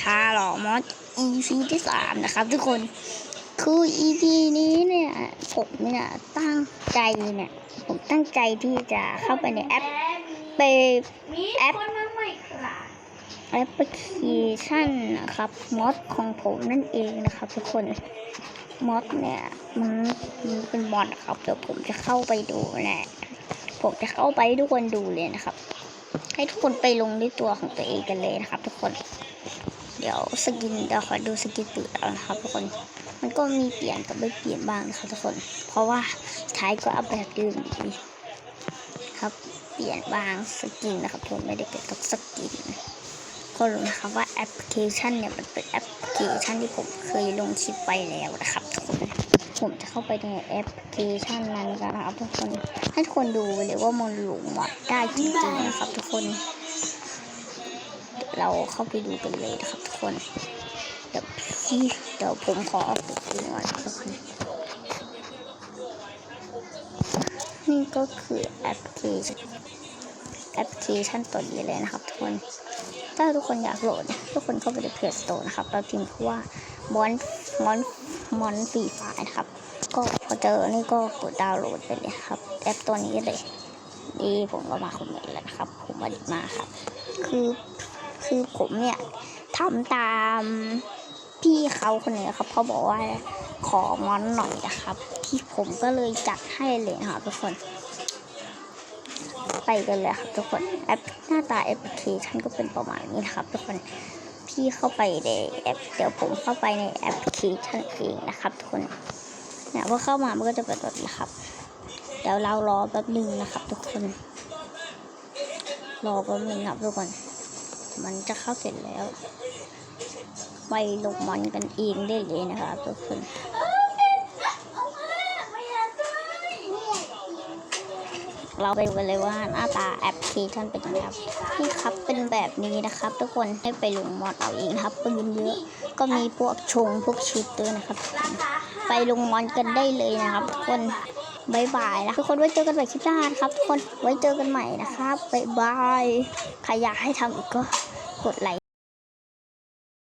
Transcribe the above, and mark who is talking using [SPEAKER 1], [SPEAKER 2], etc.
[SPEAKER 1] ชาหลอมอส EP ที่สามนะครับ ทุกคน คือ EP นี้เนี่ยผมเนี่ยตั้งใจเนี่ยผมตั้งใจที่จะเข้าไปในแอปไปแอปแอปพลิเคชันนะครับมอดของผมนั่นเองนะครับ ทุกคนมอดเนี่ยมันมันเป็นมอดนะครับเดี๋ยวผมจะเข้าไปดูนะผมจะเข้าไปให้ทุกคนดูเลยนะครับ ให้ทุกคนไปลงด้วยตัวของตัวเองกันเลยนะครับ ทุกคน เดี๋ยวสกินเดี๋ยวขอดูสกินตื่นเอานะครับทุกคน มันก็มีเปลี่ยนกับไม่เปลี่ยนบ้างนะครับทุกคน เพราะว่าท้ายก็เอาแบบเดิมอยู่ดีครับ เปลี่ยนบ้างสกินนะครับทุกคนไม่ได้เปลี่ยนทุกสกินก็รู้นะครับว่าแอปพลิเคชันเนี่ยมันเป็นแอปพลิเคชันที่ผมเคยลงคลิปไปแล้วนะครับทุกคนผมจะเข้าไปในแอปพลิเคชันนั้นกันนะครับทุกคนให้ทุกคนดูเลยว่ามันหลงหมดได้จริงๆนะครับทุกคน เราเข้าไปดูกันเลยนะครับทุกคนเดี๋ยวพี่เดี๋ยวผมขอเอาไปดูก่อนนะครับทุกคนนี่ก็คือแอปพลิเคชันแอปพลิเคชันตัวนี้เลยนะครับทุกคน ถ้าทุกคนอยากโหลดทุกคนเข้าไปในเพจสโตร์นะครับ เราพิมพ์ว่ามอนมอนมอนฟรีไฟนะครับ ก็พอเจอนี่ก็กดดาวน์โหลดไปเลยครับ แอปตัวนี้เลยนี่ผมก็มาคอมเมนต์แล้วนะครับ ผมมาดิมาครับ คือ คือผมเนี่ยทำตามพี่เขาคนนี้ครับเขาบอกว่าขอมอนหน่อยนะครับ พี่ผมก็เลยจัดให้เลยครับทุกคน ไปกันเลยครับทุกคนแอปหน้าตาแอปพลิเคชันก็เป็นประมาณนี้นะครับ ทุกคนพี่เข้าไปในแอป เดี๋ยวผมเข้าไปในแอปพลิเคชันเองนะครับ ทุกคนเนี่ยพอเข้ามามันก็จะเป็นแบบนี้ครับเดี๋ยวเรารอแป๊บหนึงนะครับ ทุกคน รอแป๊บหนึงครับทุกคน มันจะเข้าเสร็จแล้ว ไปลงมันกันเองได้เลยนะครับทุกคนเราไปดูกันเลยว่าหน้าตาแอปพลิเคชันเป็นยังไงครับนี่ครับเป็นแบบนี้นะครับ ทุกคนให้ไปลงมอดเอาเองครับปืนเยอะก็มีพวกชงพวกชุดด้วยนะครับ ไปลงมอนกันได้เลยนะครับทุกคน บายบายนะทุกคนไว้เจอกันใหม่คลิปหน้านครับทุกคนไว้เจอกันใหม่นะครับบายบายใครอยากให้ทำอีกก็กดไลค์